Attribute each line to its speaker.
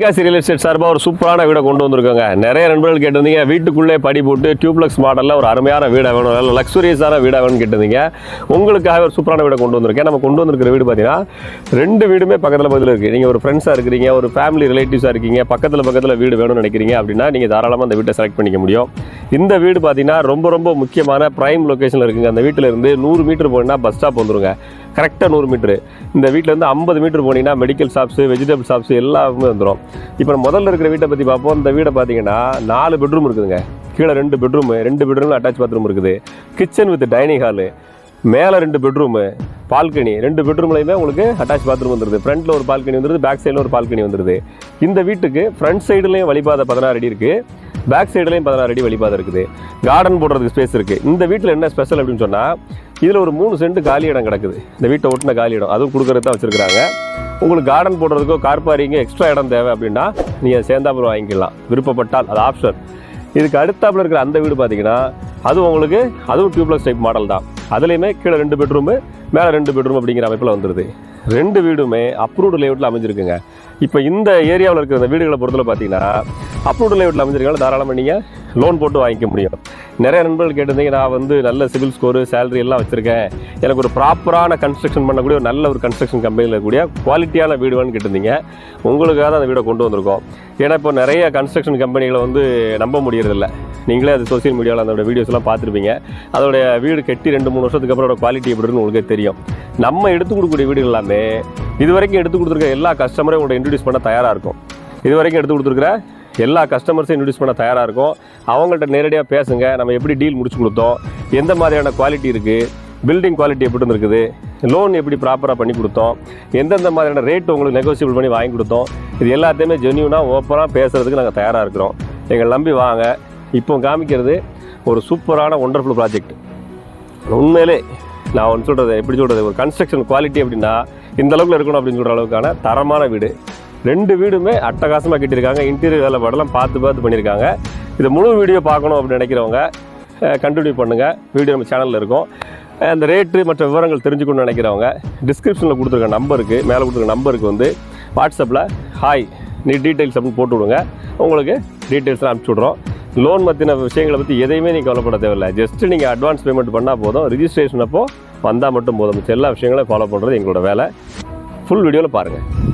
Speaker 1: Kashi real estate சார்பாக ஒரு சூப்பரான வீடை கொண்டு வந்திருக்கோங்க. நிறைய நண்பர்கள் கேட்டிருந்தீங்க. வீட்டுக்குள்ளே படி போட்டு டியூப்ளக்ஸ் மாடலில் ஒரு அருமையான வீடாக வேணும். நல்ல லக்ஸுரியஸான வீடாக வேணும்னு கேட்டிருந்தீங்க. உங்களுக்காக ஒரு சூப்பரான வீடை கொண்டு வந்திருக்கேன். நம்ம கொண்டு வந்திருக்கிற வீடு பார்த்தீங்கன்னா ரெண்டு வீடுமே பக்கத்தில் பக்கத்தில் இருக்குது நீங்கள் ஒரு ஃப்ரெண்ட்ஸாக இருக்கிறீங்க ஒரு ஃபேமிலி ரிலேட்டிவ்ஸாக இருக்கீங்க பக்கத்தில் பக்கத்தில் வீடு வேணும்னு நினைக்கிறீங்க அப்படின்னா நீங்கள் தாராளமாக அந்த வீட்டை செலக்ட் பண்ணிக்க முடியும். இந்த வீடு பார்த்தீங்கன்னா ரொம்ப ரொம்ப முக்கியமான ப்ரைம் லொக்கேஷனில் இருக்குங்க. அந்த வீட்டில் இருந்து நூறு மீட்டர் போனால் பஸ் ஸ்டாப் வந்துருங்க. கரெக்டாக நூறு மீட்ரு இந்த வீட்டிலேருந்து ஐம்பது மீட்ரு போனீங்கன்னா மெடிக்கல் ஷாப்ஸு வெஜிடபிள் ஷாப்ஸ் எல்லாமே வந்துடும் இப்போ முதல்ல இருக்கிற வீட்டை பற்றி பார்ப்போம். இந்த வீடை பார்த்தீங்கன்னா நாலு பெட்ரூம் இருக்குதுங்க. கீழே ரெண்டு பெட்ரூமு ரெண்டு பெட்ரூமில் அட்டாச் பாத்ரூம் இருக்குது. கிச்சன் வித் டைனிங் ஹாலு மேலே ரெண்டு பெட்ரூமு பால்கனி ரெண்டு பெட்ரூம்லையுமே உங்களுக்கு அட்டாச் பாத்ரூம் வந்துருது. ஃப்ரண்ட்டில் ஒரு பால்கனி வந்துருது பேக் சைடில் ஒரு பால்கனி வந்துருது. இந்த வீட்டுக்கு ஃப்ரண்ட் சைடுலேயும் வழிபாதை பதினாறு அடி இருக்குது பேக் சைடுலையும் பதினாறு அடி வழிபாதை இருக்குது. கார்டன் போடுறதுக்கு ஸ்பேஸ் இருக்குது இந்த வீட்டில் என்ன ஸ்பெஷல் அப்படின்னு சொன்னால் இதில் ஒரு மூணு சென்ட் காலி இடம் கிடக்குது. இந்த வீட்டை ஒட்டின காலி இடம். அதுவும் கொடுக்கறது தான் வச்சுருக்காங்க உங்களுக்கு கார்டன் போடுறதுக்கோ கார் பார்க்கிங் எக்ஸ்ட்ரா இடம் தேவை அப்படின்னா நீங்கள் சேர்ந்தாப்புறம் வாங்கிக்கலாம். விருப்பப்பட்டால் அது ஆப்ஷன் இதுக்கு அடுத்தாப்புல இருக்கிற அந்த வீடு பார்த்தீங்கன்னா அதுவும் உங்களுக்கு அதுவும் டியூப்ளஸ் டைப் மாடல் தான். அதுலேயுமே கீழே ரெண்டு பெட்ரூமு மேலே ரெண்டு பெட்ரூம் அப்படிங்கிற அமைப்பில் வந்துடுது ரெண்டு வீடுமே அப்ரூவ்டு லேஅவுட்டில் அமைஞ்சிருக்குங்க. இப்போ இந்த ஏரியாவில் இருக்கிற இந்த வீடுகளை பொறுத்தல பார்த்தீங்கன்னா அப்ரூவ்டு லேஅவுட்டில் அமைஞ்சிருக்காங்க தாராளமாக நீங்கள் லோன் போட்டு வாங்கிக்க முடியும். நிறைய நண்பர்கள் கேட்டிருந்தீங்க. நான் வந்து நல்ல சிவில் ஸ்கோரு சேலரி எல்லாம் வச்சுருக்கேன். எனக்கு ஒரு ப்ராப்பரான கன்ஸ்ட்ரக்ஷன் பண்ணக்கூடிய ஒரு நல்ல ஒரு கன்ஸ்ட்ரக்ஷன் கம்பெனியில் கூடிய குவாலிட்டியான வீடு வேணும்னு கேட்டிருந்தீங்க. உங்களுக்காக தான் அந்த வீடை கொண்டு வந்திருக்கோம். ஏன்னா இப்போ நிறைய கன்ஸ்ட்ரக்ஷன் கம்பெனிகளை வந்து நம்ப முடியறதில்ல. நீங்களே அது சோஷியல் மீடியாவில் அதோட வீடியோஸ்லாம் பார்த்துருப்பீங்க. அதோடைய வீடு கட்டி ரெண்டு மூணு வருஷத்துக்கு அப்புறம் அதோட குவாலிட்டி எப்படி உங்களுக்கு தெரியும். நம்ம எடுத்து கொடுக்கக்கூடிய வீடு எல்லாமே இது வரைக்கும் எடுத்து கொடுத்துருக்க எல்லா கஸ்டமரையும் உங்களை இன்ட்ரடியூஸ் பண்ண தயாராக இருக்கும். இது வரைக்கும் எடுத்து கொடுத்துருக்குற எல்லா கஸ்டமர்ஸையும் இன்ட்ரடியூஸ் பண்ண தயாராக இருக்கும். அவங்கள்ட்ட நேரடியாக பேசுங்க. நம்ம எப்படி டீல் முடிச்சு கொடுத்தோம். எந்த மாதிரியான குவாலிட்டி இருக்குது பில்டிங் குவாலிட்டி எப்படி இருக்குது லோன் எப்படி ப்ராப்பராக பண்ணி கொடுத்தோம். எந்தெந்த மாதிரியான ரேட் உங்களுக்கு நெகோசியபிள் பண்ணி வாங்கி கொடுத்தோம். இது எல்லாத்தையுமே ஜென்யூனாக ஓப்பனாக பேசுகிறதுக்கு நாங்கள் தயாராக இருக்கிறோம். எங்களை நம்பி வாங்க. இப்போ காமிக்கிறது ஒரு சூப்பரான ஒண்டர்ஃபுல் ப்ராஜெக்ட் உண்மையிலே நான் ஒன்று சொல்கிறது எப்படி சொல்கிறது ஒரு கன்ஸ்ட்ரக்ஷன் குவாலிட்டி அப்படின்னா இந்த அளவுக்கு இருக்கணும் அப்படின்னு சொல்கிற அளவுக்கான தரமான வீடு. ரெண்டு வீடுமே அட்டகாசமாக கட்டியிருக்காங்க. இன்டீரியர் வேலை பார்த்து பார்த்து பண்ணியிருக்காங்க. இது முழு வீடியோ பார்க்கணும் அப்படின்னு நினைக்கிறவங்க கண்டினியூ பண்ணுங்கள் வீடியோ நம்ம சேனலில் இருக்கும். அந்த ரேட்டு மற்ற விவரங்கள் தெரிஞ்சுக்கணும்னு நினைக்கிறவங்க டிஸ்கிரிப்ஷனில் கொடுத்துருக்க நம்பருக்கு மேலே கொடுத்துருக்க நம்பருக்கு வந்து வாட்ஸ்அப்பில் ஹாய் நீ டீட்டெயில்ஸ் அப்படின்னு போட்டு விடுங்க. உங்களுக்கு டீட்டெயில்ஸ்லாம் அனுப்பிச்சி விட்றோம். லோன் பற்றின விஷயங்களை பற்றி எதையுமே நீங்கள் கவலைப்பட தேவையில்லை. ஜஸ்ட்டு நீங்கள் அட்வான்ஸ் பேமெண்ட் பண்ணால் போதும். ரிஜிஸ்ட்ரேஷன் அப்போ வந்தால் மட்டும் போதும். எல்லா விஷயங்களையும் ஃபாலோ பண்ணுறது எங்களோட வேலை. ஃபுல் வீடியோவில் பாருங்கள்